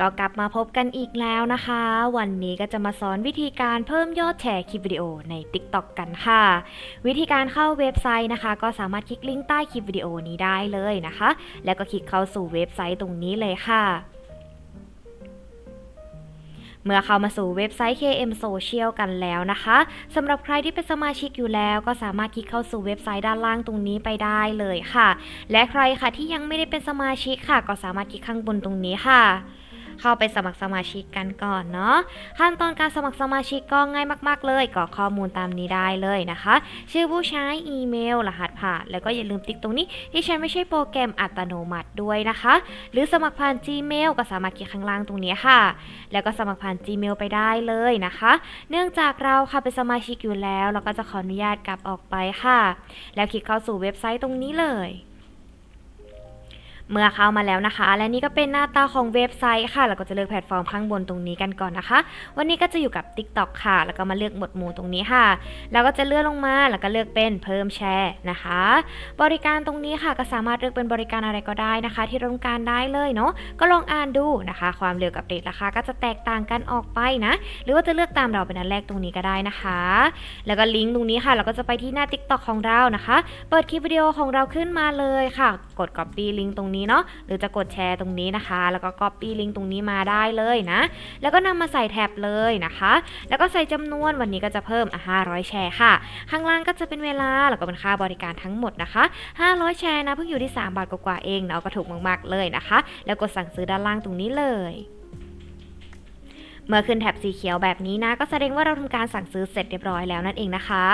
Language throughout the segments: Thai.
ก็กลับมาพบกันอีกแล้วนะคะ วันนี้ก็จะมาสอนวิธีการเพิ่มยอดแชร์คลิปวิดีโอใน TikTok กันค่ะ วิธีการเข้าเว็บไซต์นะคะ ก็สามารถคลิกลิงก์ใต้คลิปวิดีโอนี้ได้เลยนะคะ แล้วก็คลิกเข้าสู่เว็บไซต์ตรงนี้เลยค่ะเมื่อเข้ามาสู่เว็บไซต์ KM Social กันแล้วนะคะสำหรับใครที่เป็นสมาชิกอยู่แล้ว ก็สามารถคลิกเข้าสู่เว็บไซต์ด้านล่างตรงนี้ไปได้เลยค่ะ และใครค่ะที่ยังไม่ได้เป็นสมาชิกค่ะ ก็สามารถคลิกข้างบนตรงนี้ค่ะ เข้าไปสมัครสมาชิกกันก่อนเนาะขั้นตอนการสมัครสมาชิกก็ง่ายมาก ๆ เลยกรอกข้อมูลตามนี้ได้เลยนะคะ ชื่อผู้ใช้อีเมล รหัสผ่าน แล้วก็อย่าลืมติ๊กตรงนี้ที่ใช้ไม่ใช่โปรแกรมอัตโนมัติด้วยนะคะ หรือสมัครผ่าน Gmail ก็สามารถคลิกข้างล่างตรงนี้ค่ะ แล้วก็สมัครผ่าน Gmail ไปได้เลยนะคะ เนื่องจากเราค่ะเป็นสมาชิกอยู่แล้ว เราก็จะขออนุญาตกลับออกไปค่ะ แล้วคลิกเข้าสู่เว็บไซต์ตรงนี้เลย เมื่อเข้ามาแล้วนะคะ และนี่ก็เป็นหน้าตาของเว็บไซต์ค่ะเราก็จะเลือกแพลตฟอร์มข้างบนตรงนี้กันก่อนนะคะ วันนี้ก็จะอยู่กับ TikTok ค่ะ แล้วก็มาเลือกหมวดหมู่ตรงนี้ค่ะ แล้วก็จะเลื่อนลงมา แล้วก็เลือกเป็นเพิ่มแชร์นะคะ บริการตรงนี้ค่ะก็สามารถเลือกเป็นบริการอะไรก็ได้นะคะ ที่ต้องการได้เลยเนาะ ก็ลองอ่านดูนะคะ ความเร็วกับเรทราคาก็จะแตกต่างกันออกไปนะ หรือว่าจะเลือกตามเราเป็นอันแรกตรงนี้ก็ได้นะคะ แล้วก็ลิงก์ตรงนี้ค่ะ เราก็จะไปที่หน้า TikTok ของเรานะคะ เปิดคลิปวิดีโอของเราขึ้นมาเลยค่ะ กด copy ลิงก์ตรงนี้เนาะหรือจะกดแชร์ตรงนี้นะคะ แล้วก็ copy ลิงก์ตรงนี้มาได้เลยนะ แล้วก็นำมาใส่แท็บเลยนะคะ แล้วก็ใส่จำนวนวันนี้ก็จะเพิ่มอะ500 แชร์ค่ะ ข้างล่างก็จะเป็นเวลาแล้วก็เป็นค่าบริการทั้งหมดนะคะ 500 แชร์นะเพิ่งอยู่ที่ 3 บาทกว่าๆเองเนาะก็ถูกมากๆเลยนะคะ แล้วกดสั่งซื้อด้านล่างตรงนี้เลย เมื่อขึ้นแท็บสีเขียวแบบนี้นะ ก็แสดงว่าเราทำการสั่งซื้อเสร็จเรียบร้อยแล้วนั่นเองนะคะ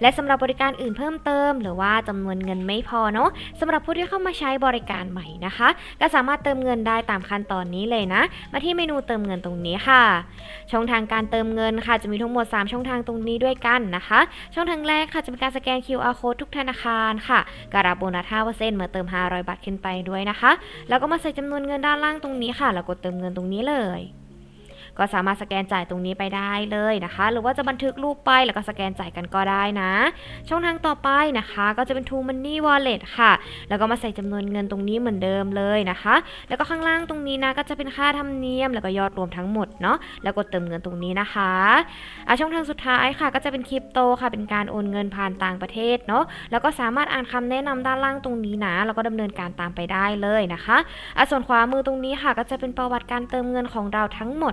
และสำหรับบริการอื่นเพิ่มเติม หรือว่าจำนวนเงินไม่พอเนาะสำหรับผู้ที่เข้ามาใช้บริการใหม่นะคะ ก็สามารถเติมเงินได้ตามขั้นตอนนี้เลยนะ มาที่เมนูเติมเงินตรงนี้ค่ะ ช่องทางการเติมเงินค่ะ จะมีทั้งหมด 3 ช่องทางตรงนี้ด้วยกันนะคะ ช่องทางแรกค่ะจะเป็นการสแกน QR code ทุกธนาคารค่ะการรับโบนัส5%เมื่อเติม 500 บาทขึ้นไปด้วยนะคะ แล้วก็มาใส่จำนวนเงินด้านล่างตรงนี้ค่ะ แล้วกดเติมเงินตรงนี้เลย ก็สามารถสแกนจ่ายตรงนี้ไปได้เลยนะคะ หรือว่าจะบันทึกรูปไปแล้วก็สแกนจ่ายกันก็ได้นะ ช่องทางต่อไปนะคะ ก็จะเป็น True Money Wallet ค่ะ แล้วก็มาใส่จำนวนเงินตรงนี้เหมือนเดิมเลยนะคะ แล้วก็ข้างล่างตรงนี้นะก็จะเป็นค่าธรรมเนียม แล้วก็ยอดรวมทั้งหมดเนาะแล้วกดเติมเงินตรงนี้นะคะอะช่องทางสุดท้ายค่ะ ก็จะเป็นคริปโตค่ะ เป็นการโอนเงินผ่านต่างประเทศเนาะแล้วก็สามารถอ่านคำแนะนำด้านล่างตรงนี้นะแล้วก็ดำเนินการตามไปได้เลยนะคะอะส่วนขวามือตรงนี้ค่ะ ก็จะเป็นประวัติการเติมเงินของเราทั้งหมด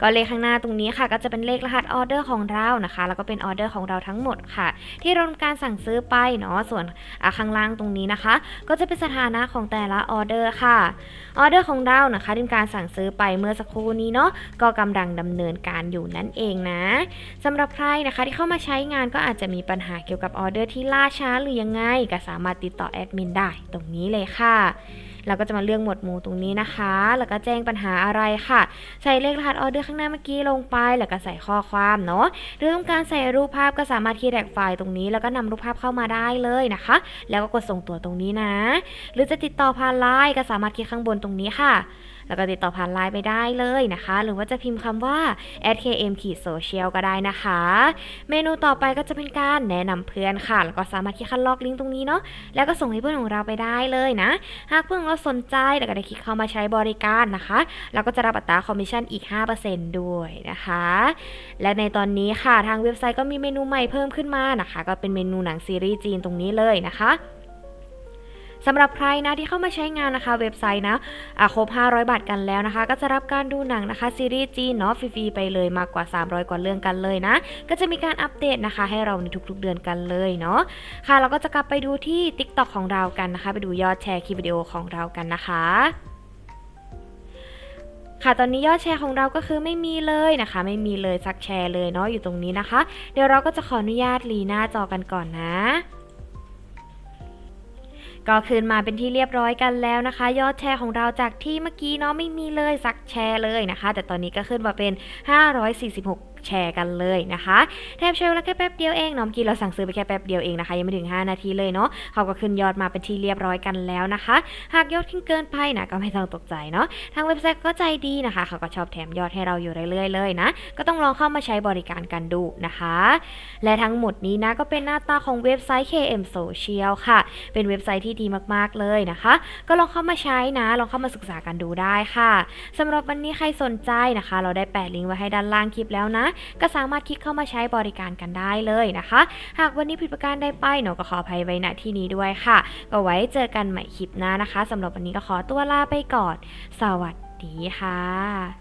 ก็เลขข้างหน้าตรงนี้ค่ะ ก็จะเป็นเลขรหัสออเดอร์ของเรานะคะ แล้วก็เป็นออเดอร์ของเราทั้งหมดค่ะ ที่เราทำการสั่งซื้อไปเนาะส่วนข้างล่างตรงนี้นะคะ ก็จะเป็นสถานะของแต่ละออเดอร์ค่ะออเดอร์ของเรานะคะที่ทำการสั่งซื้อไปเมื่อสักครู่นี้เนาะก็กำลังดำเนินการอยู่นั่นเองนะสำหรับใครนะคะที่เข้ามาใช้งานก็อาจจะมีปัญหาเกี่ยวกับออเดอร์ที่ล่าช้าหรือยังไง ก็สามารถติดต่อแอดมินได้ตรงนี้เลยค่ะ เราก็จะมาเลือกหมวดหมู่ตรงนี้นะคะ แล้วก็แจ้งปัญหาอะไรค่ะ ใส่เลขรหัสออเดอร์ข้างหน้าเมื่อกี้ลงไป แล้วก็ใส่ข้อความเนาะหรือต้องการใส่รูปภาพก็สามารถคีย์แท็กไฟล์ตรงนี้ แล้วก็นำรูปภาพเข้ามาได้เลยนะคะ แล้วก็กดส่งตัวตรงนี้นะ หรือจะติดต่อผ่านไลน์ก็สามารถคลิกข้างบนตรงนี้ค่ะ แล้วก็ติดต่อผ่านไลน์ไปได้เลยนะคะ หรือว่าจะพิมพ์คำว่า @km ขีด social ก็ได้นะคะ เมนูต่อไปก็จะเป็นการแนะนำเพื่อนค่ะ แล้วก็สามารถคลิกคัดลอกลิงก์ตรงนี้เนาะแล้วก็ส่งให้เพื่อนของเราไปได้เลยนะ หากเพื่อนของเราสนใจแล้วก็ได้คลิกเข้ามาใช้บริการนะคะเราก็จะรับอัตราคอมมิชชั่นอีก 5%ด้วยนะคะ และในตอนนี้ค่ะทางเว็บไซต์ก็มีเมนูใหม่เพิ่มขึ้นมานะคะ ก็เป็นเมนูหนังซีรีส์จีนตรงนี้เลยนะคะ สำหรับใครนะที่เข้ามาใช้งานนะคะเว็บไซต์นะอะครบ 500 บาทกันแล้วนะคะ ก็จะรับการดูหนังนะคะซีรีส์จีนเนาะฟรีๆไปเลยมากกว่า 300 กว่าเรื่องกันเลยนะ ก็จะมีการอัปเดตนะคะ ให้เราในทุกๆเดือนกันเลยเนาะค่ะเราก็จะกลับไปดูที่ TikTok ของเรากันนะคะ ไปดูยอดแชร์คลิปวิดีโอของเรากันนะคะค่ะตอนนี้ยอดแชร์ของเราก็คือไม่มีเลยนะคะ ไม่มีเลยสักแชร์เลยเนาะอยู่ตรงนี้นะคะ เดี๋ยวเราก็จะขออนุญาตรีหน้าจอกันก่อนนะ ก็คืนมาเป็นที่เรียบร้อยกันแล้วนะคะ ยอดแชร์ของเราจากที่เมื่อกี้เนาะไม่มีเลยสักแชร์เลยนะคะ แต่ตอนนี้ก็ขึ้นมาเป็น 546 แชร์กันเลยนะคะแทบใช้เวลาแค่แป๊บเดียวเองน้องกี้เราสั่งซื้อไปแค่แป๊บเดียวเองนะคะยังไม่ถึง 5 นาทีเลยเนาะเขาก็ขึ้นยอดมาเป็นที่เรียบร้อยกันแล้วนะคะ หากยอดขึ้นเกินไปนะก็ไม่ต้องตกใจเนาะทางเว็บไซต์ก็ใจดีนะคะ เขาก็ชอบแถมยอดให้เราอยู่เรื่อยๆเลยนะก็ต้องลองเข้ามาใช้บริการกันดูนะคะ และทั้งหมดนี้นะก็เป็นหน้าตาของเว็บไซต์ KM Social ค่ะ เป็นเว็บไซต์ที่ดีมากๆเลยนะคะ ก็ลองเข้ามาใช้นะ ลองเข้ามาศึกษากันดูได้ค่ะสำหรับวันนี้ใครสนใจนะคะ เราได้แปะลิงก์ไว้ให้ด้านล่างคลิปแล้วนะก็สามารถคลิกเข้ามาใช้บริการกันได้เลยนะคะ หากวันนี้ผิดประการใดไปหนูก็ขออภัยไว้ณที่นี้ด้วยค่ะ ก็ไว้เจอกันใหม่คลิปหน้านะคะสำหรับวันนี้ก็ขอตัวลาไปก่อน สวัสดีค่ะ